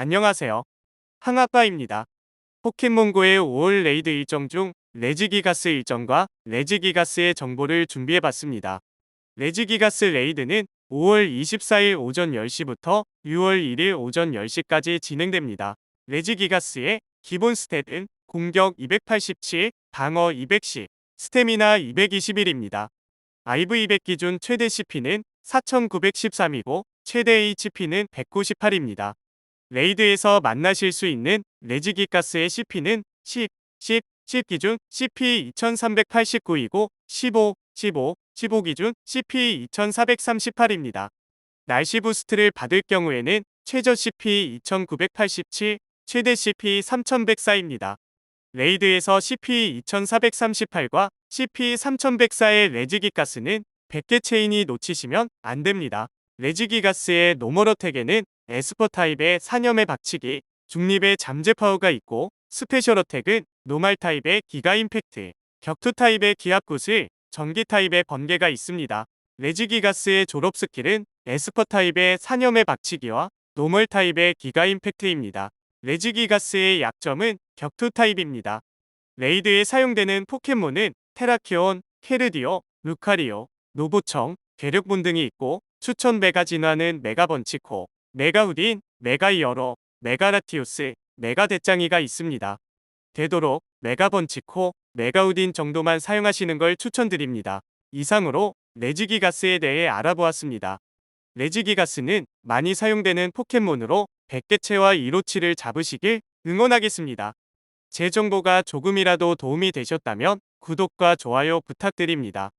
안녕하세요. 항아빠입니다. 포켓몬고의 5월 레이드 일정 중 레지기가스 일정과 레지기가스의 정보를 준비해봤습니다. 레지기가스 레이드는 5월 24일 오전 10시부터 6월 1일 오전 10시까지 진행됩니다. 레지기가스의 기본 스탯은 공격 287, 방어 210, 스태미나 221입니다. IV200 기준 최대 CP는 4913이고 최대 HP는 198입니다. 레이드에서 만나실 수 있는 레지기 가스의 CP는 10, 10, 10 기준 CP 2389이고 15, 15, 15 기준 CP 2438입니다. 날씨 부스트를 받을 경우에는 최저 CP 2987, 최대 CP 3104입니다. 레이드에서 CP 2438과 CP 3104의 레지기 가스는 100개 체인이 놓치시면 안 됩니다. 레지기 가스의 노멀어택에는 에스퍼 타입의 사념의 박치기, 중립의 잠재 파워가 있고 스페셜 어택은 노말 타입의 기가 임팩트, 격투 타입의 기압 구슬, 전기 타입의 번개가 있습니다. 레지기 가스의 졸업 스킬은 에스퍼 타입의 사념의 박치기와 노멀 타입의 기가 임팩트입니다. 레지기 가스의 약점은 격투 타입입니다. 레이드에 사용되는 포켓몬은 테라키온, 케르디오, 루카리오, 노보청, 괴력본 등이 있고 추천 메가 진화는 메가번치코, 메가우딘, 메가이어로, 메가라티우스, 메가대짱이가 있습니다. 되도록 메가번치코, 메가우딘 정도만 사용하시는 걸 추천드립니다. 이상으로 레지기 가스에 대해 알아보았습니다. 레지기 가스는 많이 사용되는 포켓몬으로 100개체와 1호치를 잡으시길 응원하겠습니다. 제 정보가 조금이라도 도움이 되셨다면 구독과 좋아요 부탁드립니다.